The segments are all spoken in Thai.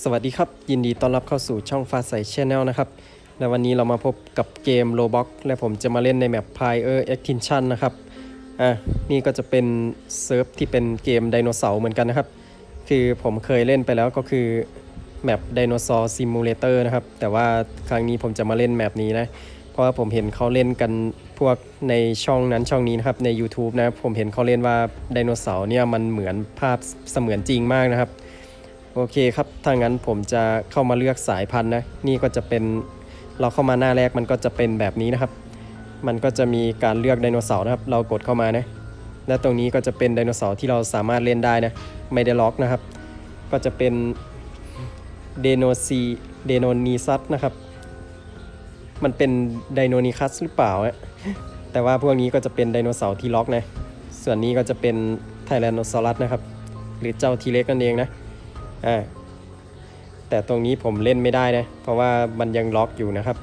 สวัสดีครับ ยินดีต้อนรับเข้าสู่ช่องฟ้าใสชแนลนะครับและวันนี้เรามาพบกับเกม Roblox และผมจะมาเล่นในแมป Pyre Extinction นะครับอะนี่ก็จะเป็นเซิร์ฟที่เป็นเกมไดโนเสาร์เหมือนกันนะครับ คือผมเคยเล่นไปแล้วก็คือแมปไดโนเสาร์ซิมูเลเตอร์นะครับ แต่ว่าครั้งนี้ผมจะมาเล่นแมปนี้นะ เพราะว่าผมเห็นเขาเล่นกันพวกในช่องนั้นช่องนี้นะครับใน YouTube นะผมเห็นเขาเล่นว่าไดโนเสาร์เนี่ยมันเหมือนภาพเสมือนจริงมากนะครับ โอเคครับ ถ้างั้นผมจะเข้ามาเลือกสายพันธุ์นะ นี่ก็จะเป็นเราเข้ามาหน้าแรกมันก็จะเป็นแบบนี้นะครับ มันก็จะมีการเลือกไดโนเสาร์นะครับ เรากดเข้ามานะ และตรงนี้ก็จะเป็นไดโนเสาร์ที่เราสามารถเล่นได้นะ ไม่ได้ล็อกนะครับ ก็จะเป็นเดโนซีเดโนนีซัสนะครับ มันเป็นไดโนนิคัสหรือเปล่าอะแต่ว่าพวกนี้ก็จะเป็นไดโนเสาร์ที่ล็อกนะ ส่วนนี้ก็จะเป็นไทแรนโนซอรัสนะครับ หรือเจ้าทีเล็กนั่นเองนะ อ่าแต่ตรงนี้ผมเล่นไม่ได้นะ เพราะว่ามันยังล็อกอยู่นะครับ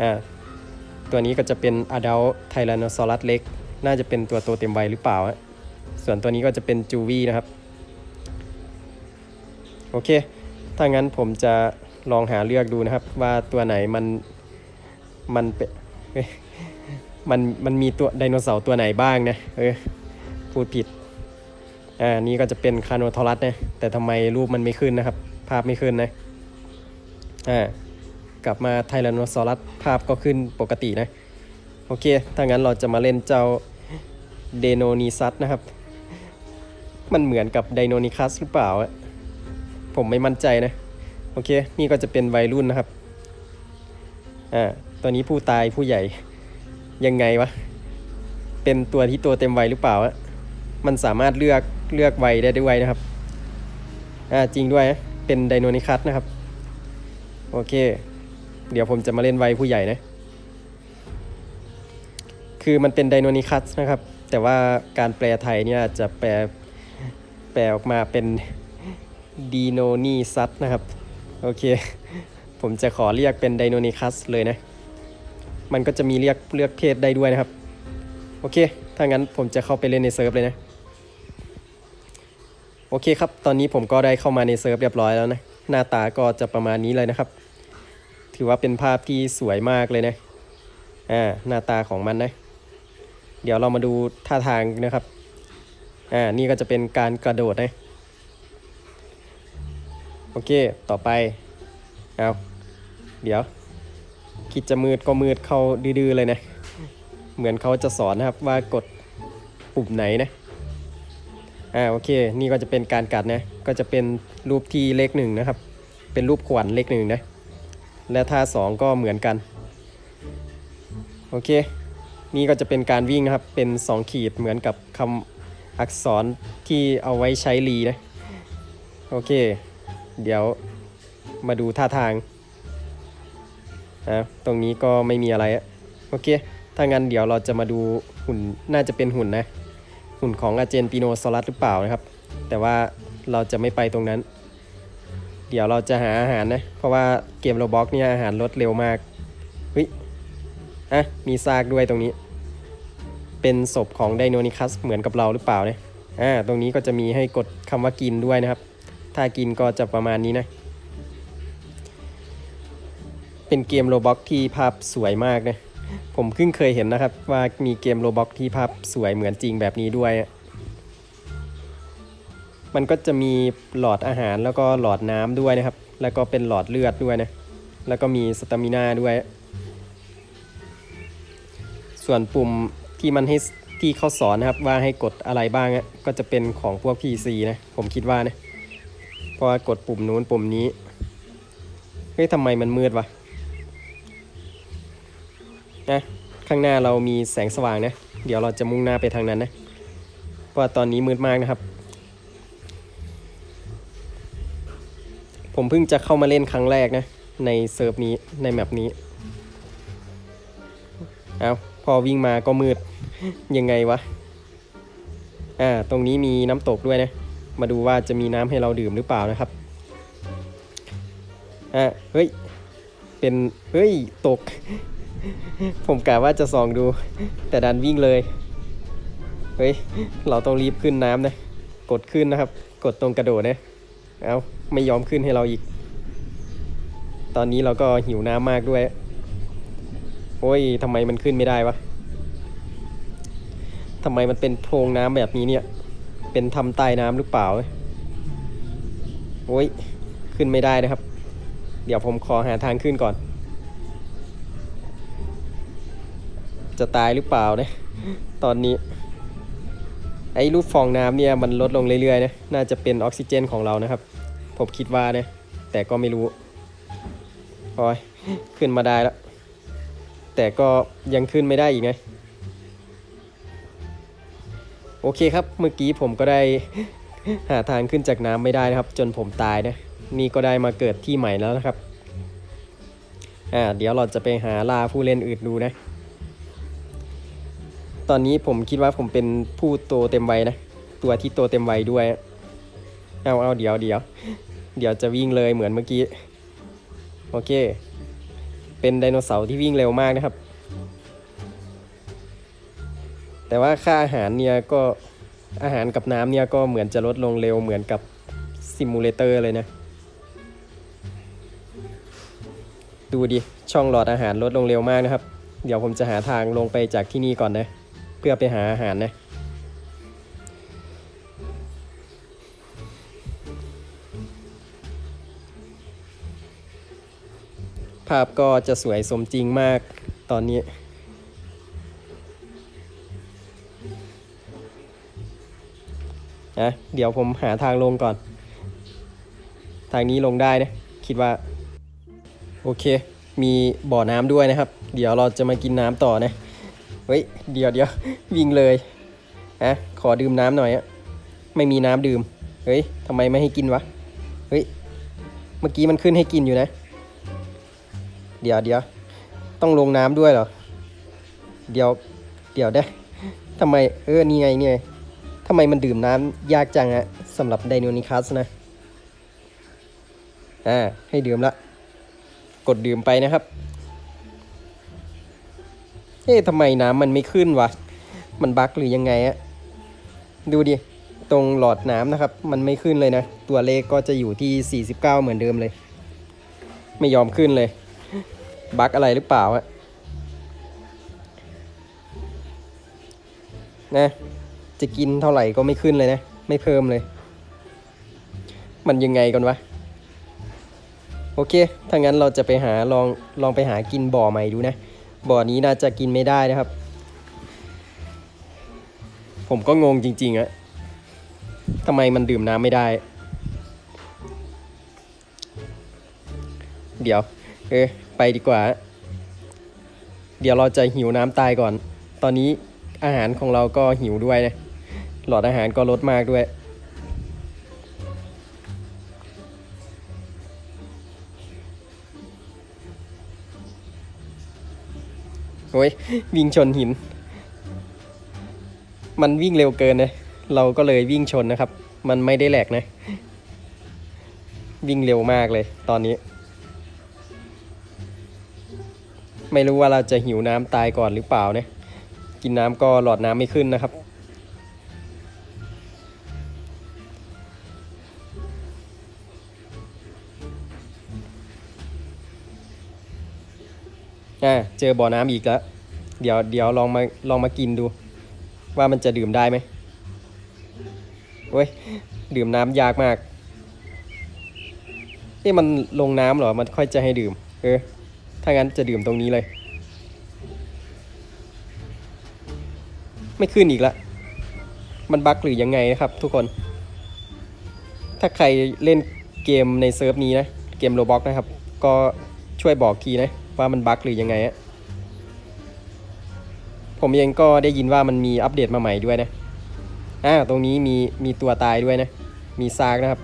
อ่าตัวนี้ก็จะเป็น adult Tyrannosaurus เล็ก น่าจะเป็นตัวโตเต็มวัยหรือเปล่าอะส่วนตัวนี้ก็จะเป็นจูวี่นะครับ โอเค ถ้างั้นผมจะลองหาเลือกดูนะครับ ว่าตัวไหนมันมันเป็นมันมันมีตัวไดโนเสาร์ตัวไหนบ้างนะ เออ พูดผิด อ่านี่ก็จะเป็นคาโนทอรัสนะแต่ทำไมรูปมันไม่ขึ้นนะครับ ภาพไม่ขึ้นนะอ่ากลับมาไทแรนโนซอรัสภาพก็ขึ้นปกตินะ โอเค ถ้างั้นเราจะมาเล่นเจ้าเดโนนิซัสนะครับ มันเหมือนกับไดโนนิคัสหรือเปล่าอะผมไม่มั่นใจนะ โอเค นี่ก็จะเป็นวัยรุ่นนะครับ อ่าตัวนี้ผู้ตายผู้ใหญ่ยังไงวะ เป็นตัวที่ตัวเต็มวัยหรือเปล่าอะมันสามารถเลือก เลือกไวได้ด้วยนะครับ อ่าจริงด้วยเป็นไดโนนิคัสนะครับ โอเค เดี๋ยวผมจะมาเล่นไวผู้ใหญ่นะ คือมันเป็นไดโนนิคัสนะครับ แต่ว่าการแปลไทยเนี่ยจะแปลแปลออกมาเป็นดีโนนีซัสนะครับ โอเค ผมจะขอเรียกเป็นไดโนนิคัสเลยนะ มันก็จะมีเรียกเลือกเพศได้ด้วยนะครับ โอเค ถ้างั้นผมจะเข้าไปเล่นในเซิร์ฟเลยนะ โอเคครับ ตอนนี้ผมก็ได้เข้ามาในเซิร์ฟเรียบร้อยแล้วนะ หน้าตาก็จะประมาณนี้เลยนะครับ ถือว่าเป็นภาพที่สวยมากเลยนะ อ่า หน้าตาของมันนะ เดี๋ยวเรามาดูท่าทางนะครับ อ่า นี่ก็จะเป็นการกระโดดนะ โอเค ต่อไป เอา เดี๋ยว คิดจะมืดก็มืดเข้าดื้อเลยนะ เหมือนเขาจะสอนนะครับว่ากดปุ่มไหนนะ อ่าโอเค นี่ก็จะเป็นการกัดนะ ก็จะเป็นรูปที่เลขหนึ่งนะครับ เป็นรูปขวัญเลขหนึ่งนะ และท่าสองก็เหมือนกัน โอเค นี่ก็จะเป็นการวิ่งนะครับ เป็น 2 ขีดเหมือนกับคำอักษรที่เอาไว้ใช้รีนะ โอเค เดี๋ยวมาดูท่าทางอะตรงนี้ก็ไม่มีอะไร โอเค ถ้างั้นเดี๋ยวเราจะมาดูหุ่น น่าจะเป็นหุ่นนะ หุ่นของอาเจนติโนซอรัสหรือเปล่านะครับ แต่ว่าเราจะไม่ไปตรงนั้น เดี๋ยวเราจะหาอาหารนะ เพราะว่าเกมโรบ็อกเนี่ยอาหารลดเร็วมากเฮ้ยอะมีซากด้วยตรงนี้ เป็นศพของไดโนนิคัสเหมือนกับเราหรือเปล่าเนี่ยอ่าตรงนี้ก็จะมีให้กดคำว่ากินด้วยนะครับ ถ้ากินก็จะประมาณนี้นะเป็นเกมโรบ็อกที่ภาพสวยมากนะ ผมเพิ่งเคยเห็นนะครับ ว่ามีเกมโรบ็อกที่ภาพสวยเหมือนจริงแบบนี้ด้วย มันก็จะมีหลอดอาหารแล้วก็หลอดน้ำด้วยนะครับ แล้วก็เป็นหลอดเลือดด้วยนะ แล้วก็มีสตามินาด้วย ส่วนปุ่มที่มันให้ที่เขาสอนนะครับว่าให้กดอะไรบ้างก็จะเป็นของพวก PC นะ ผมคิดว่านะ เพราะกดปุ่มนู้นปุ่มนี้ เฮ้ยทำไมมันมืดวะ นะข้างหน้าเรามีแสงสว่างนะ เดี๋ยวเราจะมุ่งหน้าไปทางนั้นนะเพราะตอนนี้มืดมากนะครับ ผมเพิ่งจะเข้ามาเล่นครั้งแรกนะ ในเซิร์ฟนี้ในแมปนี้เอาพอวิ่งมาก็มืด ยังไงวะ อ่า ตรงนี้มีน้ำตกด้วยนะ มาดูว่าจะมีน้ำให้เราดื่มหรือเปล่านะครับ อ่าเฮ้ย เป็น เฮ้ย ตก ผมกะว่าจะส่องดู แต่ดันวิ่งเลย เฮ้ย เราต้องรีบขึ้นน้ำนะ กดขึ้นนะครับ กดตรงกระโดดนะ เอาไม่ยอมขึ้นให้เราอีก ตอนนี้เราก็หิวน้ำมากด้วย โอ้ยทำไมมันขึ้นไม่ได้วะทำไมมันเป็นโพรงน้ำแบบนี้เนี่ย เป็นทำใต้น้ำหรือเปล่า โอ้ย ขึ้นไม่ได้นะครับ เดี๋ยวผมขอหาทางขึ้นก่อน จะตายหรือเปล่านี่ยตอนนี้ ไอ้รูปฟองน้ำเนี่ยมันลดลงเรื่อยๆนะ น่าจะเป็นออกซิเจนของเรานะครับ ผมคิดว่านะ แต่ก็ไม่รู้โอ้ยขึ้นมาได้แล้ว แต่ก็ยังขึ้นไม่ได้อีกไงโอเคครับ เมื่อกี้ผมก็ได้หาทางขึ้นจากน้ำไม่ได้นะครับ จนผมตายนะ นี่ก็ได้มาเกิดที่ใหม่แล้วนะครับ อ่า เดี๋ยวเราจะไปหาลาผู้เล่นอื่นดูนะ ตอนนี้ผมคิดว่าผมเป็นผู้โตเต็มวัยนะ ตัวที่โตเต็มวัยด้วย เอาเอาเดี๋ยวเดี๋ยว เดี๋ยวจะวิ่งเลยเหมือนเมื่อกี้ โอเค เป็นไดโนเสาร์ที่วิ่งเร็วมากนะครับ แต่ว่าค่าอาหารเนี่ยก็อาหารกับน้ำเนี่ยก็เหมือนจะลดลงเร็วเหมือนกับซิมูเลเตอร์เลยนะ ดูดิ ช่องหลอดอาหารลดลงเร็วมากนะครับ เดี๋ยวผมจะหาทางลงไปจากที่นี่ก่อนนะ เพื่อไปหาอาหารนะภาพก็จะสวยสมจริงมากตอนนี้ นะ เดี๋ยวผมหาทางลงก่อน ทางนี้ลงได้นะ คิดว่า โอเค มีบ่อน้ำด้วยนะครับ เดี๋ยวเราจะมากินน้ำต่อนะ เฮ้ย เดี๋ยวเดี๋ยววิ่งเลยอะขอดื่มน้ำหน่อยอะไม่มีน้ำดื่ม เฮ้ยทำไมไม่ให้กินวะ เฮ้ย เมื่อกี้มันขึ้นให้กินอยู่นะ เดี๋ยวเดี๋ยวต้องลงน้ำด้วยเหรอ เดี๋ยว เดี๋ยวได้ทำไม เออ นี่ไงนี่ไงทำไมมันดื่มน้ำยากจังอะสำหรับไดโนนิคัสนะ อ่า ให้ดื่มละ กดดื่มไปนะครับ เอ๊ะทำไมน้ำมันไม่ขึ้นวะ มันบั๊กหรือยังไงอะดูดิ ตรงหลอดน้ำนะครับ มันไม่ขึ้นเลยนะ ตัวเลขก็จะอยู่ที่ 49 เหมือนเดิมเลย ไม่ยอมขึ้นเลย บั๊กอะไรหรือเปล่าอะนะ จะกินเท่าไหร่ก็ไม่ขึ้นเลยนะ ไม่เพิ่มเลย มันยังไงกันวะ โอเค ถ้างั้นเราจะไปหาลองลองไปหากินบ่อใหม่ดูนะ บ่อนี้น่าจะกินไม่ได้นะครับ ผมก็งงจริงๆอะทำไมมันดื่มน้ำไม่ได้ เดี๋ยว เออไปดีกว่า เดี๋ยวเราจะหิวน้ำตายก่อน ตอนนี้อาหารของเราก็หิวด้วยนะ หลอดอาหารก็ลดมากด้วย โอ้ยวิ่งชนหิน มันวิ่งเร็วเกินนะเราก็เลยวิ่งชนนะครับ มันไม่ได้แหลกนะ วิ่งเร็วมากเลยตอนนี้ ไม่รู้ว่าเราจะหิวน้ำตายก่อนหรือเปล่านะ กินน้ำก็หลอดน้ำไม่ขึ้นนะครับ เจอบ่อน้ำอีกแล้ว เดี๋ยวเดี๋ยวลองมาลองมากินดู ว่ามันจะดื่มได้ไหมเว้ยดื่มน้ำยากมากเอ๊ะมันลงน้ำเหรอ มันค่อยจะให้ดื่ม เออ ถ้างั้นจะดื่มตรงนี้เลย ไม่ขึ้นอีกละ มันบั๊กหรือยังไงนะครับ ทุกคน ถ้าใครเล่นเกมในเซิร์ฟนี้นะ เกมโรบ็อกนะครับ ก็ช่วยบอกทีนะ ว่ามันบั๊กหรือยังไงอะ ผมเองก็ได้ยินว่ามันมีอัปเดตมาใหม่ด้วยนะอ่าตรงนี้มีมีตัวตายด้วยนะ มีซากนะครับ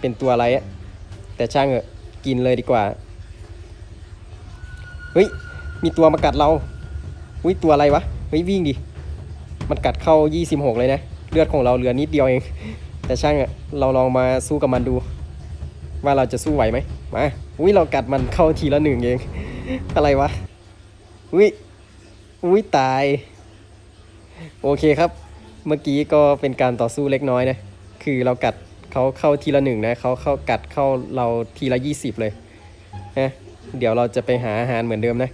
เป็นตัวอะไรอะแต่ช่างเถอะกินเลยดีกว่า เฮ้ย มีตัวมากัดเราอุ้ยตัวอะไรวะ เฮ้ยวิ่งดิ มันกัดเข้า 26 เลยนะ เลือดของเราเหลือนิดเดียวเอง แต่ช่างอะเราลองมาสู้กับมันดู ว่าเราจะสู้ไหวไหมมา อุ้ยเรากัดมันเข้าทีละหนึ่งเอง อะไรวะ อุ้ย อุ้ยตาย โอเคครับ เมื่อกี้ก็เป็นการต่อสู้เล็กน้อยนะ คือเรากัดเขาเข้าทีละหนึ่งนะเขาเข้ากัดเข้าเราทีละยี่สิบเลยนะเดี๋ยวเราจะไปหาอาหารเหมือนเดิมนะ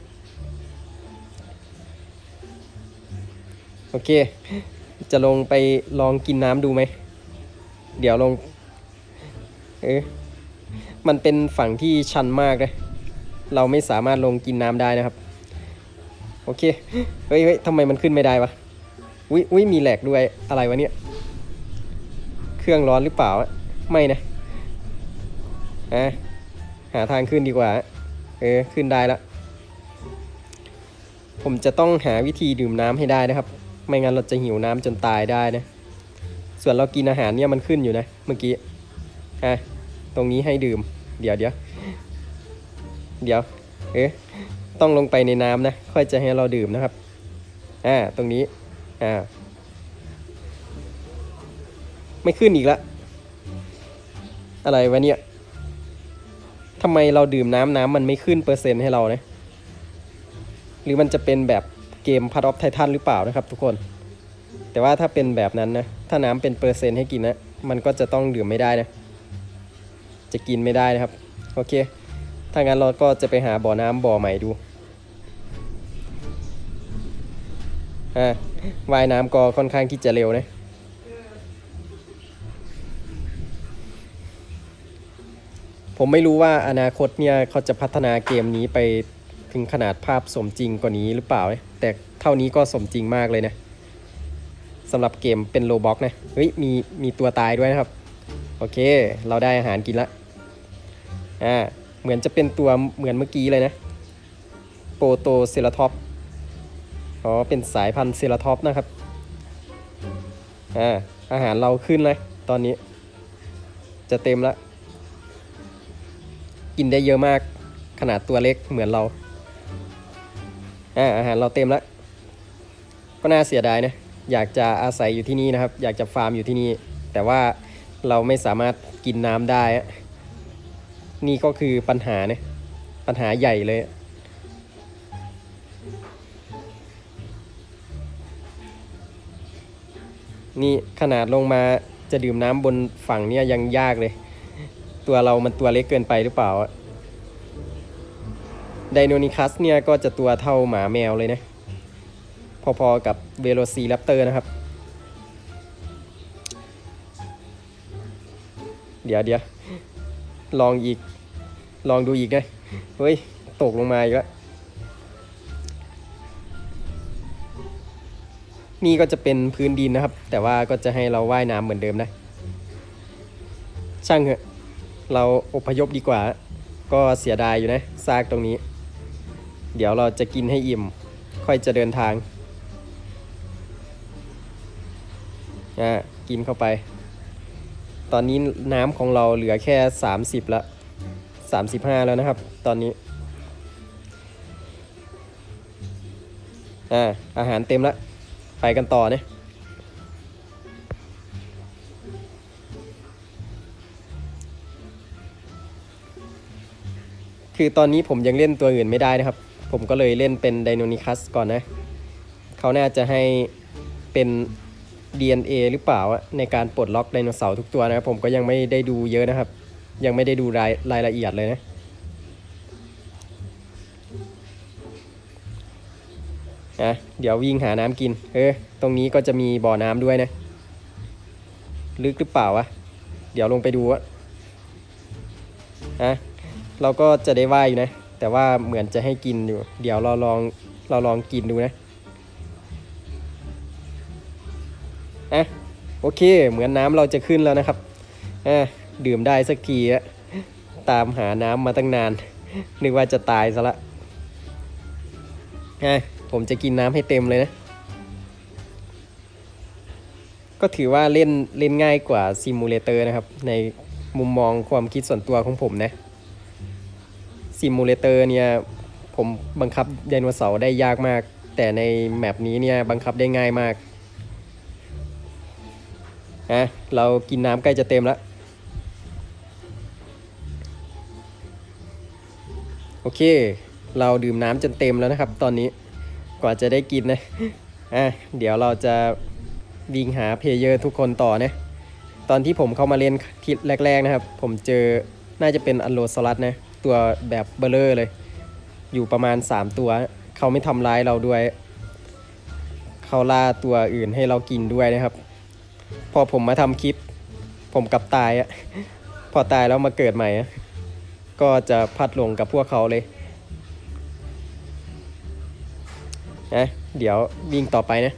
โอเค จะลงไปลองกินน้ำดูไหม เดี๋ยวลง เออมันเป็นฝั่งที่ชันมากเลย เราไม่สามารถลงกินน้ำได้นะครับ โอเค เฮ้ยเฮ้ยทำไมมันขึ้นไม่ได้วะวิวิมีแหลกด้วย อะไรวะเนี่ย เครื่องร้อนหรือเปล่าอะไม่นะอะหาทางขึ้นดีกว่า เออ ขึ้นได้ละ ผมจะต้องหาวิธีดื่มน้ำให้ได้นะครับ ไม่งั้นเราจะหิวน้ำจนตายได้นะ ส่วนเรากินอาหารเนี่ยมันขึ้นอยู่นะ เมื่อกี้ อะ ตรงนี้ให้ดื่ม เดี๋ยวเดี๋ยว เดี๋ยว เอ๊ะ ต้องลงไปในน้ำนะ ค่อยจะให้เราดื่มนะครับ อ่า ตรงนี้ อ่า ไม่ขึ้นอีกละอะไรวะเนี่ยทำไมเราดื่มน้ำน้ำมันไม่ขึ้นเปอร์เซ็นต์ให้เราเนะหรือมันจะเป็นแบบเกมพัดออฟไททันหรือเปล่านะครับ ทุกคน แต่ว่าถ้าเป็นแบบนั้นนะ ถ้าน้ำเป็นเปอร์เซ็นต์ให้กินนะ มันก็จะต้องดื่มไม่ได้นะ จะกินไม่ได้นะครับ โอเค ถ้างั้นเราก็จะไปหาบ่อน้ำบ่อใหม่ดู อ่าว่ายน้ำก็ค่อนข้างที่จะเร็วนะผมไม่รู้ว่าอนาคตเนี่ยเขาจะพัฒนาเกมนี้ไปถึงขนาดภาพสมจริงกว่านี้หรือเปล่า แต่เท่านี้ก็สมจริงมากเลยนะสำหรับเกมเป็นโลบ็อกนะ เฮ้ยมีมีตัวตายด้วยนะครับ โอเค เราได้อาหารกินละอ่าเหมือนจะเป็นตัวเหมือนเมื่อกี้เลยนะ โปโตเซราทอป อ๋อ เป็นสายพันธุ์เซราทอปนะครับ อ่า อาหารเราขึ้นเลยตอนนี้ จะเต็มแล้ว กินได้เยอะมาก ขนาดตัวเล็กเหมือนเรา อ่า อาหารเราเต็มแล้ว ก็น่าเสียดายนะ อยากจะอาศัยอยู่ที่นี่นะครับ อยากจะฟาร์มอยู่ที่นี่ แต่ว่าเราไม่สามารถกินน้ำได้ นี่ก็คือปัญหาเนี่ย ปัญหาใหญ่เลย นี่ขนาดลงมาจะดื่มน้ำบนฝั่งเนี่ยยังยากเลย ตัวเรามันตัวเล็กเกินไปหรือเปล่าไดโนนิคัสเนี่ยก็จะตัวเท่าหมาแมวเลยนะ พอๆกับเวโรซีแรปเตอร์นะครับ เดี๋ยวเดี๋ยวลองอีก ลองดูอีกนะเฮ้ย ตกลงมาอีกแล้ว นี่ก็จะเป็นพื้นดินนะครับ แต่ว่าก็จะให้เราว่ายน้ำเหมือนเดิมนะ ช่างเหอะ เราอพยพดีกว่า ก็เสียดายอยู่นะซากตรงนี้ เดี๋ยวเราจะกินให้อิ่ม ค่อยจะเดินทางอ่ากินเข้าไป ตอนนี้น้ำของเราเหลือแค่ 30ละ35 แล้วนะครับ ตอนนี้อ่าอาหารเต็มแล้ว ไปกันต่อเนี่ยคือตอนนี้ผมยังเล่นตัวอื่นไม่ได้นะครับ ผมก็เลยเล่นเป็นไดโนนิคัสก่อนนะ เขาน่าจะให้เป็น DNA หรือเปล่าอะในการปลดล็อกไดโนเสาร์ทุกตัวนะครับ ผมก็ยังไม่ได้ดูเยอะนะครับ ยังไม่ได้ดูรายรายละเอียดเลยนะ อะเดี๋ยววิ่งหาน้ำกิน เออ ตรงนี้ก็จะมีบ่อน้ำด้วยนะ ลึกหรือเปล่าวะ เดี๋ยวลงไปดูอะอะเราก็จะได้ว่ายอยู่นะ แต่ว่าเหมือนจะให้กินอยู่ เดี๋ยวเราลองเราลองกินดูนะอะโอเค เหมือนน้ำเราจะขึ้นแล้วนะครับอะดื่มได้สักทีอะตามหาน้ำมาตั้งนาน นึกว่าจะตายซะละอะ ผมจะกินน้ำให้เต็มเลยนะ ก็ถือว่าเล่นเล่นง่ายกว่าซิมูเลเตอร์นะครับ ในมุมมองความคิดส่วนตัวของผมนะซิมูเลเตอร์เนี่ยผมบังคับไดโนเสาร์ได้ยากมาก แต่ในแมปนี้เนี่ยบังคับได้ง่ายมากอะเรากินน้ำใกล้จะเต็มแล้ว โอเค เราดื่มน้ำจนเต็มแล้วนะครับตอนนี้ กว่าจะได้กินนะอะเดี๋ยวเราจะวิ่งหาเพลเยอร์ทุกคนต่อนะตอนที่ผมเข้ามาเล่นที่แรก ๆนะครับ ผมเจอน่าจะเป็นอันโลซอรัสนะ ตัวแบบเบลเลอร์เลย อยู่ประมาณ 3 ตัว เขาไม่ทำร้ายเราด้วย เขาล่าตัวอื่นให้เรากินด้วยนะครับ พอผมมาทำคลิป ผมกลับตายอะพอตายแล้วมาเกิดใหม่ก็จะพัดหลงกับพวกเขาเลย นะเดี๋ยววิ่งต่อไปนะ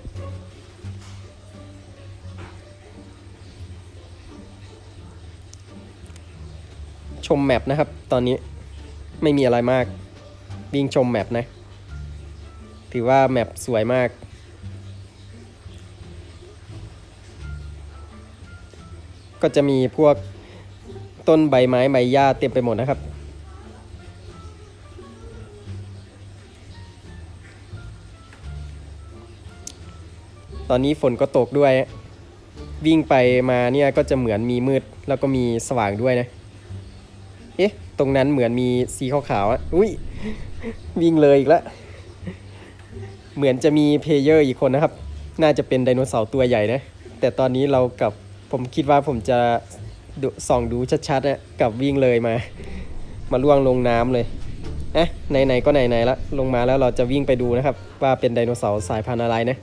ชมแมปนะครับ ตอนนี้ไม่มีอะไรมาก วิ่งชมแมปนะ ถือว่าแมปสวยมาก ก็จะมีพวกต้นใบไม้ใบหญ้าเต็มไปหมดนะครับ ตอนนี้ฝนก็ตกด้วย วิ่งไปมาเนี่ยก็จะเหมือนมีมืดแล้วก็มีสว่างด้วยนะ เอ๊ะ ตรงนั้นเหมือนมีสีขาวๆอะอุ้ยวิ่งเลยอีกแล้วเหมือนจะมีเพลเยอร์อีกคนนะครับ น่าจะเป็นไดโนเสาร์ตัวใหญ่นะ แต่ตอนนี้เรากับผมคิดว่าผมจะส่องดูชัดๆนะกับวิ่งเลยมา มาล่วงลงน้ำเลยเอ๊ะไหนๆก็ไหนๆละลงมาแล้วเราจะวิ่งไปดูนะครับ ว่าเป็นไดโนเสาร์สายพันธุ์อะไรนะ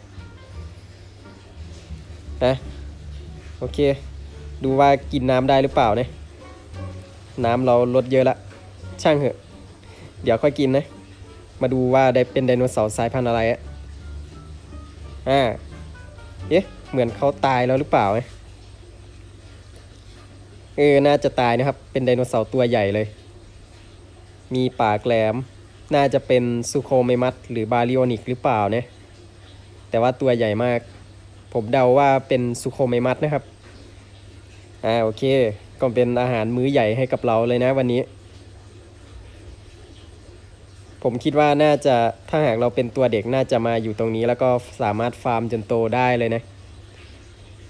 นะโอเค ดูว่ากินน้ำได้หรือเปล่านะน้ำเราลดเยอะละช่างเหอะ เดี๋ยวค่อยกินนะ มาดูว่าได้เป็นไดโนเสาร์สายพันธุ์อะไรอะอ่าเอ๊ะเหมือนเขาตายแล้วหรือเปล่าเนี่ยเออน่าจะตายนะครับ เป็นไดโนเสาร์ตัวใหญ่เลย มีปากแหลม น่าจะเป็นซูโคเมมัสหรือบาริโอนิกหรือเปล่าเนี่ยแต่ว่าตัวใหญ่มาก ผมเดาว่าเป็นซูโคเมมัสนะครับ อ่าโอเค ก็เป็นอาหารมื้อใหญ่ให้กับเราเลยนะวันนี้ ผมคิดว่าน่าจะถ้าหากเราเป็นตัวเด็กน่าจะมาอยู่ตรงนี้ แล้วก็สามารถฟาร์มจนโตได้เลยนะ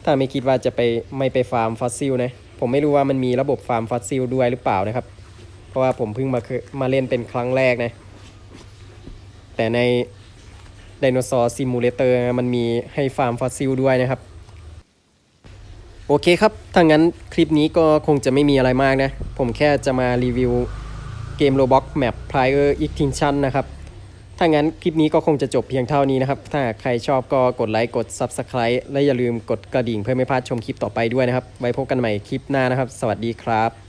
ถ้าไม่คิดว่าจะไปไม่ไปฟาร์มฟอสซิลนะ ผมไม่รู้ว่ามันมีระบบฟาร์มฟอสซิลด้วยหรือเปล่านะครับ เพราะว่าผมเพิ่งมาเคยมาเล่นเป็นครั้งแรกนะ แต่ใน ไดโนเสาร์ซิมูเลเตอร์มันมีให้ฟาร์มฟอสซิลด้วยนะครับ โอเคครับถ้างั้นคลิปนี้ก็คงจะไม่มีอะไรมากนะ ผมแค่จะมารีวิวเกม Roblox Map Prior Extinction นะครับถ้างั้นคลิปนี้ก็คงจะจบเพียงเท่านี้นะครับ ถ้าใครชอบก็กดไลค์กด Subscribe และอย่าลืมกดกระดิ่งเพื่อไม่พลาดชมคลิปต่อไปด้วยนะครับ ไว้พบกันใหม่คลิปหน้านะครับ สวัสดีครับ